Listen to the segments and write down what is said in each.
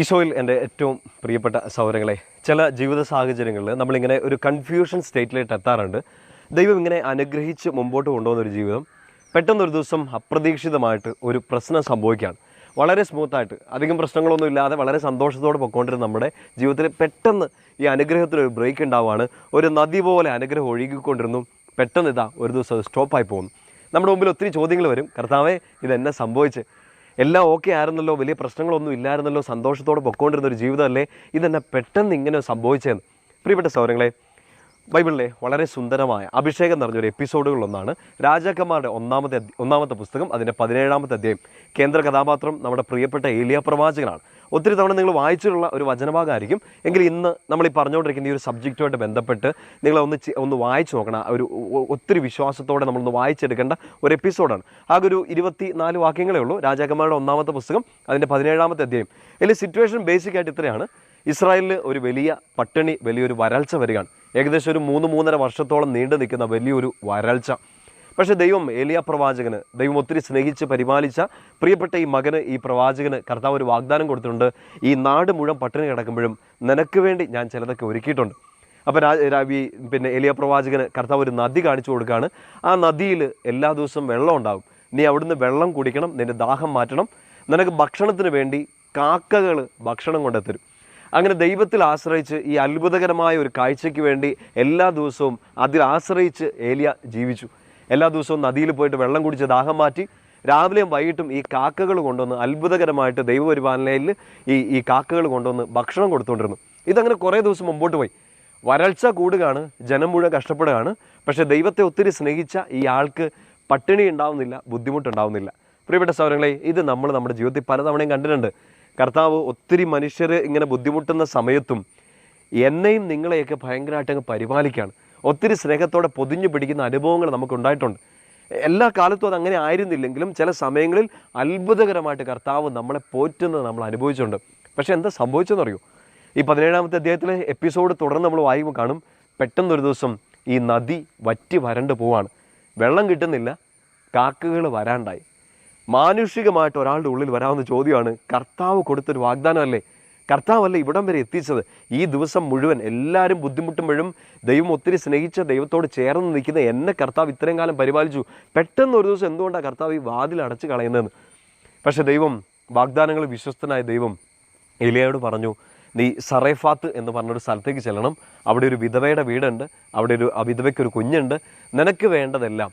ഈശോയിൽ എന്റെ ഏറ്റവും പ്രിയപ്പെട്ട സൗരങ്ങളെ ചില ജീവിത സാഹചര്യങ്ങളിൽ നമ്മളിങ്ങനെ ഒരു കൺഫ്യൂഷൻ സ്റ്റേറ്റിലേക്ക് എത്താറുണ്ട്. ദൈവം ഇങ്ങനെ അനുഗ്രഹിച്ച് മുമ്പോട്ട് കൊണ്ടുപോകുന്ന ഒരു ജീവിതം പെട്ടെന്നൊരു ദിവസം അപ്രതീക്ഷിതമായിട്ട് ഒരു പ്രശ്നം സംഭവിക്കുകയാണ്. വളരെ സ്മൂത്തായിട്ട് അധികം പ്രശ്നങ്ങളൊന്നും ഇല്ലാതെ വളരെ സന്തോഷത്തോടെ പൊയ്ക്കൊണ്ടിരുന്ന നമ്മുടെ ജീവിതത്തിൽ പെട്ടെന്ന് ഈ അനുഗ്രഹത്തിൽ ഒരു ബ്രേക്ക് ഉണ്ടാവുകയാണ്. ഒരു നദി പോലെ അനുഗ്രഹം ഒഴുകിക്കൊണ്ടിരുന്നു. പെട്ടെന്ന് ഇതാ ഒരു ദിവസം അത് സ്റ്റോപ്പായി പോകുന്നു. നമ്മുടെ മുമ്പിൽ ഒത്തിരി ചോദ്യങ്ങൾ വരും. കർത്താവേ ഇതെന്നെ സംഭവിച്ച്? എല്ലാം ഓക്കെ ആയിരുന്നല്ലോ വലിയ പ്രശ്നങ്ങളൊന്നും ഇല്ലായിരുന്നല്ലോ സന്തോഷത്തോടെ പൊക്കോണ്ടിരുന്ന ഒരു ജീവിതമല്ലേ? ഇതെന്നെ പെട്ടെന്ന് ഇങ്ങനെ സംഭവിച്ചതെന്ന് പ്രിയപ്പെട്ട സൗരങ്ങളെ ബൈബിളിലെ വളരെ സുന്ദരമായ അഭിഷേകം നിറഞ്ഞൊരു എപ്പിസോഡുകളിലൊന്നാണ് രാജാക്കന്മാരുടെ ഒന്നാമത്തെ ഒന്നാമത്തെ പുസ്തകം അതിന്റെ പതിനേഴാമത്തെ അധ്യായം. കേന്ദ്ര കഥാപാത്രം നമ്മുടെ പ്രിയപ്പെട്ട ഏലിയ പ്രവാചകനാണ്. ഒത്തിരി തവണ നിങ്ങൾ വായിച്ചിട്ടുള്ള ഒരു വചനഭാഗമായിരിക്കും. എങ്കിൽ ഇന്ന് നമ്മൾ ഈ പറഞ്ഞുകൊണ്ടിരിക്കുന്ന ഈ ഒരു സബ്ജക്റ്റുമായിട്ട് ബന്ധപ്പെട്ട് നിങ്ങൾ ഒന്ന് ഒന്ന് വായിച്ചു നോക്കണം. ഒരു ഒത്തിരി വിശ്വാസത്തോടെ നമ്മളൊന്ന് വായിച്ചെടുക്കേണ്ട ഒരു എപ്പിസോഡാണ്. ആകെ ഒരു ഇരുപത്തി നാല് വാക്യങ്ങളേ ഉള്ളൂ. രാജാക്കന്മാരുടെ ഒന്നാമത്തെ പുസ്തകം അതിന്റെ പതിനേഴാമത്തെ അധ്യായം. ഇതിൽ സിറ്റുവേഷൻ ബേസിക് ആയിട്ട് ഇത്രയാണ്. ഇസ്രായേലിൽ ഒരു വലിയ പട്ടിണി വലിയൊരു വരൾച്ച വരികയാണ്. ഏകദേശം ഒരു മൂന്ന് മൂന്നര വർഷത്തോളം നീണ്ടു നിൽക്കുന്ന വലിയൊരു വരൾച്ച. പക്ഷേ ദൈവം ഏലിയ പ്രവാചകന് ദൈവം ഒത്തിരി സ്നേഹിച്ച് പരിപാലിച്ച പ്രിയപ്പെട്ട ഈ മകന് ഈ പ്രവാചകന് കർത്താവ് ഒരു വാഗ്ദാനം കൊടുത്തിട്ടുണ്ട്. ഈ നാട് മുഴുവൻ പട്ടിണി കിടക്കുമ്പോഴും നിനക്ക് വേണ്ടി ഞാൻ ചിലതൊക്കെ ഒരുക്കിയിട്ടുണ്ട്. അപ്പോൾ രാവി പിന്നെ എലിയ പ്രവാചകന് കർത്താവ് ഒരു നദി കാണിച്ചു കൊടുക്കുകയാണ്. ആ നദിയിൽ എല്ലാ ദിവസവും വെള്ളം ഉണ്ടാകും. നീ അവിടുന്ന് വെള്ളം കുടിക്കണം നിന്റെ ദാഹം മാറ്റണം. നിനക്ക് ഭക്ഷണത്തിന് വേണ്ടി കാക്കകൾ ഭക്ഷണം കൊണ്ടെത്തരും. അങ്ങനെ ദൈവത്തിൽ ആശ്രയിച്ച് ഈ അത്ഭുതകരമായ ഒരു കാഴ്ചയ്ക്ക് വേണ്ടി എല്ലാ ദിവസവും അതിൽ ആശ്രയിച്ച് ഏലിയ ജീവിച്ചു. എല്ലാ ദിവസവും നദിയിൽ പോയിട്ട് വെള്ളം കുടിച്ച് ദാഹം മാറ്റി രാവിലെയും വൈകിട്ടും ഈ കാക്കകൾ കൊണ്ടുവന്ന് അത്ഭുതകരമായിട്ട് ദൈവപരിപാലനയിൽ ഈ ഈ കാക്കകൾ കൊണ്ടുവന്ന് ഭക്ഷണം കൊടുത്തുകൊണ്ടിരുന്നു. ഇതങ്ങനെ കുറേ ദിവസം മുമ്പോട്ട് പോയി. വരൾച്ച കൂടുകയാണ് ജനം മുഴുവൻ കഷ്ടപ്പെടുകയാണ്. പക്ഷേ ദൈവത്തെ ഒത്തിരി സ്നേഹിച്ച ഈ ആൾക്ക് പട്ടിണി ഉണ്ടാവുന്നില്ല ബുദ്ധിമുട്ടുണ്ടാവുന്നില്ല. പ്രിയപ്പെട്ട സൗരങ്ങളെ ഇത് നമ്മൾ നമ്മുടെ ജീവിതത്തിൽ പലതവണയും കണ്ടിട്ടുണ്ട്. കർത്താവ് ഒത്തിരി മനുഷ്യർ ഇങ്ങനെ ബുദ്ധിമുട്ടുന്ന സമയത്തും എന്നെയും നിങ്ങളെയൊക്കെ ഭയങ്കരമായിട്ട് അങ്ങ് പരിപാലിക്കുകയാണ്. ഒത്തിരി സ്നേഹത്തോടെ പൊതിഞ്ഞു പിടിക്കുന്ന അനുഭവങ്ങൾ നമുക്കുണ്ടായിട്ടുണ്ട്. എല്ലാ കാലത്തും അത് അങ്ങനെ ആയിരുന്നില്ലെങ്കിലും ചില സമയങ്ങളിൽ അത്ഭുതകരമായിട്ട് കർത്താവ് നമ്മളെ പോറ്റുന്നത് നമ്മൾ അനുഭവിച്ചിട്ടുണ്ട്. പക്ഷേ എന്താ സംഭവിച്ചെന്നറിയോ? ഈ പതിനേഴാമത്തെ അദ്ദേഹത്തിലെ എപ്പിസോഡ് തുടർന്ന് നമ്മൾ വായിക്കുമ്പോൾ കാണും പെട്ടെന്നൊരു ദിവസം ഈ നദി വറ്റി വരണ്ട് പോവാണ്. വെള്ളം കിട്ടുന്നില്ല കാക്കകൾ വരാണ്ടായി. മാനുഷികമായിട്ട് ഒരാളുടെ ഉള്ളിൽ വരാവുന്ന ചോദ്യമാണ് കർത്താവ് കൊടുത്തൊരു വാഗ്ദാനമല്ലേ? കർത്താവല്ലേ ഇവിടം വരെ എത്തിച്ചത്. ഈ ദിവസം മുഴുവൻ എല്ലാവരും ബുദ്ധിമുട്ടുമ്പോഴും ദൈവം ഒത്തിരി സ്നേഹിച്ച ദൈവത്തോട് ചേർന്ന് നിൽക്കുന്ന എന്നെ കർത്താവ് ഇത്രയും കാലം പരിപാലിച്ചു. പെട്ടെന്ന് ഒരു ദിവസം എന്തുകൊണ്ടാണ് കർത്താവ് ഈ വാതിൽ അടച്ചു കളയുന്നതെന്ന്? പക്ഷെ ദൈവം വാഗ്ദാനങ്ങൾ വിശ്വസ്തനായ ദൈവം എലിയോട് പറഞ്ഞു നീ സറേഫാത്ത് എന്ന് പറഞ്ഞൊരു സ്ഥലത്തേക്ക് ചെല്ലണം. അവിടെ ഒരു വിധവയുടെ വീടുണ്ട്. അവിടെ ഒരു ആ വിധവയ്ക്ക് ഒരു കുഞ്ഞുണ്ട്. നിനക്ക് വേണ്ടതെല്ലാം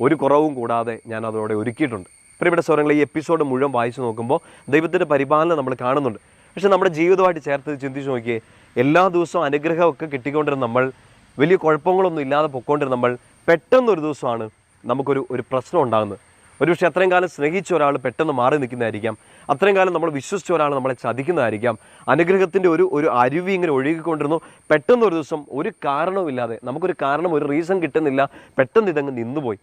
ഒരു കുറവും കൂടാതെ ഞാൻ അതോടെ ഒരുക്കിയിട്ടുണ്ട്. പ്രിയപ്പെട്ട സ്വരങ്ങൾ ഈ എപ്പിസോഡ് മുഴുവൻ വായിച്ചു നോക്കുമ്പോൾ ദൈവത്തിന്റെ പരിപാലനം നമ്മൾ കാണുന്നുണ്ട്. പക്ഷെ നമ്മുടെ ജീവിതമായിട്ട് ചേർത്ത് ചിന്തിച്ച് നോക്കിയേ എല്ലാ ദിവസവും അനുഗ്രഹമൊക്കെ കിട്ടിക്കൊണ്ടിരുന്ന നമ്മൾ വലിയ കുഴപ്പങ്ങളൊന്നും ഇല്ലാതെ പൊക്കോണ്ടിരുന്ന നമ്മൾ പെട്ടെന്നൊരു ദിവസമാണ് നമുക്കൊരു ഒരു പ്രശ്നം ഉണ്ടാകുന്നത്. ഒരുപക്ഷെ അത്രയും കാലം സ്നേഹിച്ച ഒരാൾ പെട്ടെന്ന് മാറി നിൽക്കുന്നതായിരിക്കാം. അത്രയും കാലം നമ്മൾ വിശ്വസിച്ച ഒരാൾ നമ്മളെ ചതിക്കുന്നതായിരിക്കാം. അനുഗ്രഹത്തിന്റെ ഒരു ഒരു അരുവി ഇങ്ങനെ ഒഴുകിക്കൊണ്ടിരുന്നു. പെട്ടെന്ന് ഒരു ദിവസം ഒരു കാരണവുമില്ലാതെ നമുക്കൊരു കാരണം ഒരു റീസൺ കിട്ടുന്നില്ല. പെട്ടെന്ന് ഇതങ്ങ് നിന്നുപോയി.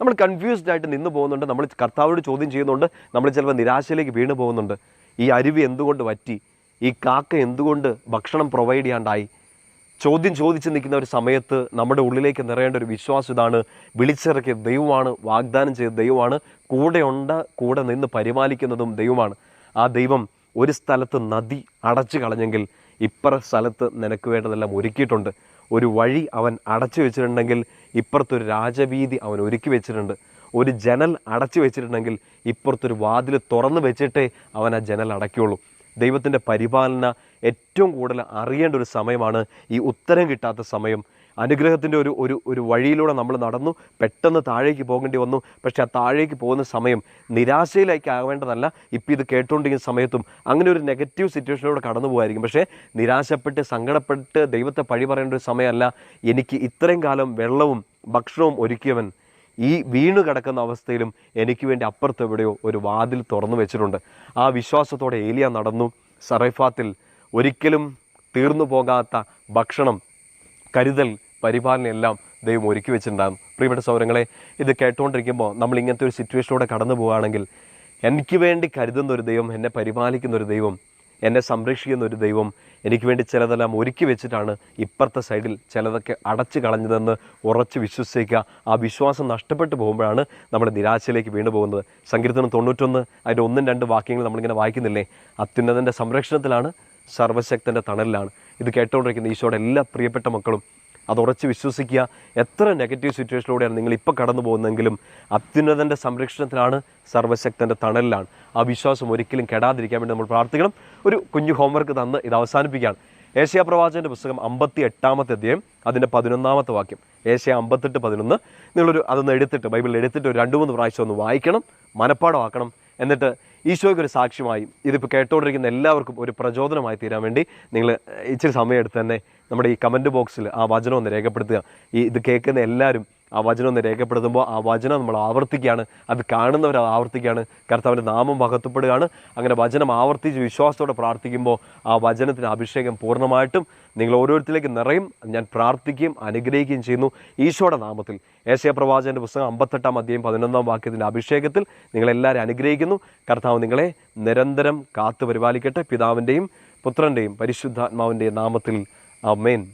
നമ്മൾ കൺഫ്യൂസ്ഡ് ആയിട്ട് നിന്ന് പോകുന്നുണ്ട് നമ്മൾ കർത്താവോട് ചോദ്യം ചെയ്യുന്നുണ്ട്. നമ്മൾ ചിലപ്പോൾ നിരാശയിലേക്ക് വീണ് പോകുന്നുണ്ട് ഈ അരുവി എന്തുകൊണ്ട് വറ്റി? ഈ കാക്ക എന്തുകൊണ്ട് ഭക്ഷണം പ്രൊവൈഡ് ചെയ്യാണ്ടായി? ചോദ്യം ചോദിച്ച് നിൽക്കുന്ന ഒരു സമയത്ത് നമ്മുടെ ഉള്ളിലേക്ക് നിറയേണ്ട ഒരു വിശ്വാസം ഇതാണ്. വിളിച്ചിറക്കിയ ദൈവമാണ് വാഗ്ദാനം ചെയ്ത ദൈവമാണ് കൂടെയുണ്ട് കൂടെ നിന്ന് പരിപാലിക്കുന്നതും ദൈവമാണ്. ആ ദൈവം ഒരു സ്ഥലത്ത് നദി അടച്ചു കളഞ്ഞെങ്കിൽ ഇപ്പുറ സ്ഥലത്ത് നിനക്ക് വേണ്ടതെല്ലാം ഒരുക്കിയിട്ടുണ്ട്. ഒരു വഴി അവൻ അടച്ചു വെച്ചിട്ടുണ്ടെങ്കിൽ ഇപ്പുറത്തൊരു രാജവീതി അവൻ ഒരുക്കി വെച്ചിട്ടുണ്ട്. ഒരു ജനൽ അടച്ചു വെച്ചിട്ടുണ്ടെങ്കിൽ ഇപ്പുറത്തൊരു വാതിൽ തുറന്നു വെച്ചിട്ടേ അവൻ ആ ജനൽ അടയ്ക്കുള്ളൂ. ദൈവത്തിന്റെ പരിപാലന ഏറ്റവും കൂടുതൽ അറിയേണ്ട ഒരു സമയമാണ് ഈ ഉത്തരം കിട്ടാത്ത സമയം. അനുഗ്രഹത്തിന്റെ ഒരു ഒരു ഒരു വഴിയിലൂടെ നമ്മൾ നടന്നു പെട്ടെന്ന് താഴേക്ക് പോകേണ്ടി വന്നു. പക്ഷേ ആ താഴേക്ക് പോകുന്ന സമയം നിരാശയിലേക്ക് ആവേണ്ടതല്ല. ഇപ്പം ഇത് കേട്ടുകൊണ്ടിരിക്കുന്ന സമയത്തും അങ്ങനെ ഒരു നെഗറ്റീവ് സിറ്റുവേഷനിലൂടെ കടന്നു പോകുമായിരിക്കും പക്ഷേ നിരാശപ്പെട്ട് സങ്കടപ്പെട്ട് ദൈവത്തെ പഴി പറയേണ്ട ഒരു സമയമല്ല. എനിക്ക് ഇത്രയും കാലം വെള്ളവും ഭക്ഷണവും ഒരുക്കിയവൻ ഈ വീണ് കിടക്കുന്ന അവസ്ഥയിലും എനിക്ക് വേണ്ടി അപ്പുറത്ത് എവിടെയോ ഒരു വാതിൽ തുറന്നു വെച്ചിട്ടുണ്ട്. ആ വിശ്വാസത്തോടെ ഏലിയ നടന്നു. സറൈഫാത്തിൽ ഒരിക്കലും തീർന്നു പോകാത്ത ഭക്ഷണം കരുതൽ പരിപാലനം എല്ലാം ദൈവം ഒരുക്കി വെച്ചിട്ടുണ്ടാകും. പ്രിയപ്പെട്ട സൗരങ്ങളെ ഇത് കേട്ടുകൊണ്ടിരിക്കുമ്പോൾ നമ്മൾ ഇങ്ങനത്തെ ഒരു സിറ്റുവേഷനിലൂടെ കടന്നു പോവുകയാണെങ്കിൽ എനിക്ക് വേണ്ടി കരുതുന്ന ഒരു ദൈവം എന്നെ പരിപാലിക്കുന്ന ഒരു ദൈവം എന്നെ സംരക്ഷിക്കുന്ന ഒരു ദൈവം എനിക്ക് വേണ്ടി ചിലതെല്ലാം ഒരുക്കി വെച്ചിട്ടാണ് ഇപ്പുറത്തെ സൈഡിൽ ചിലതൊക്കെ അടച്ചു കളഞ്ഞതെന്ന് ഉറച്ച് വിശ്വസിക്കുക. ആ വിശ്വാസം നഷ്ടപ്പെട്ടു പോകുമ്പോഴാണ് നമ്മുടെ നിരാശയിലേക്ക് വീണു പോകുന്നത്. സങ്കീർത്തനം തൊണ്ണൂറ്റൊന്ന് അതിന്റെ ഒന്നും രണ്ട് വാക്യങ്ങൾ നമ്മളിങ്ങനെ വായിക്കുന്നില്ലേ? അത്യുന്നതന്റെ സംരക്ഷണത്തിലാണ് സർവശക്തന്റെ തണലിലാണ്. ഇത് കേട്ടുകൊണ്ടിരിക്കുന്ന ഈശോയുടെ എല്ലാ പ്രിയപ്പെട്ട മക്കളും അത് ഉറച്ച് വിശ്വസിക്കുക. എത്ര നെഗറ്റീവ് സിറ്റുവേഷനിലൂടെയാണ് നിങ്ങൾ ഇപ്പോൾ കടന്നു പോകുന്നതെങ്കിലും അത്യുന്നതന്റെ സംരക്ഷണത്തിലാണ് സർവശക്തന്റെ തണലിലാണ്. ആ വിശ്വാസം ഒരിക്കലും കെടാതിരിക്കാൻ വേണ്ടി നമ്മൾ പ്രാർത്ഥിക്കണം. ഒരു കുഞ്ഞു ഹോംവർക്ക് തന്ന് ഇത് അവസാനിപ്പിക്കുകയാണ്. ഏഷ്യ പ്രവാചകന്റെ പുസ്തകം അമ്പത്തി എട്ടാമത്തെ അധ്യായം അതിന്റെ പതിനൊന്നാമത്തെ വാക്യം. ഏഷ്യ അമ്പത്തെട്ട് പതിനൊന്ന്. നിങ്ങളൊരു അതൊന്ന് എടുത്തിട്ട് ബൈബിളിൽ എടുത്തിട്ട് ഒരു രണ്ട് മൂന്ന് പ്രാവശ്യം ഒന്ന് വായിക്കണം മനപ്പാടമാക്കണം എന്നിട്ട് ഈശോയ്ക്ക് ഒരു സാക്ഷ്യമായി ഇതിപ്പോൾ കേട്ടുകൊണ്ടിരിക്കുന്ന എല്ലാവർക്കും ഒരു പ്രചോദനമായി തീരാൻ വേണ്ടി നിങ്ങൾ ഇച്ചിരി സമയം എടുത്ത് തന്നെ നമ്മുടെ ഈ കമന്റ് ബോക്സിൽ ആ വചനം ഒന്ന് രേഖപ്പെടുത്തുക. ഈ ഇത് കേൾക്കുന്ന എല്ലാവരും ആ വചനം ഒന്ന് രേഖപ്പെടുത്തുമ്പോൾ ആ വചനം നമ്മൾ ആവർത്തിക്കുകയാണ്. അത് കാണുന്നവർ ആവർത്തിക്കുകയാണ്. കർത്താവിന്റെ നാമം മഹത്വപ്പെടുകയാണ്. അങ്ങനെ വചനം ആവർത്തിച്ച് വിശ്വാസത്തോടെ പ്രാർത്ഥിക്കുമ്പോൾ ആ വചനത്തിന് അഭിഷേകം പൂർണമായിട്ടും നിങ്ങൾ ഓരോരുത്തരിലേക്ക് നിറയും. ഞാൻ പ്രാർത്ഥിക്കുകയും അനുഗ്രഹിക്കുകയും ചെയ്യുന്നു. ഈശോയുടെ നാമത്തിൽ ഏഷ്യ പ്രവാചകന്റെ പുസ്തകം അമ്പത്തെട്ടാം അധ്യായം പതിനൊന്നാം വാക്യത്തിന്റെ അഭിഷേകത്തിൽ നിങ്ങളെല്ലാവരും അനുഗ്രഹിക്കുന്നു. കർത്താവ് നിങ്ങളെ നിരന്തരം കാത്തു പരിപാലിക്കട്ടെ പിതാവിന്റെയും പുത്രന്റെയും പരിശുദ്ധാത്മാവിന്റെയും നാമത്തിൽ. അമേൻ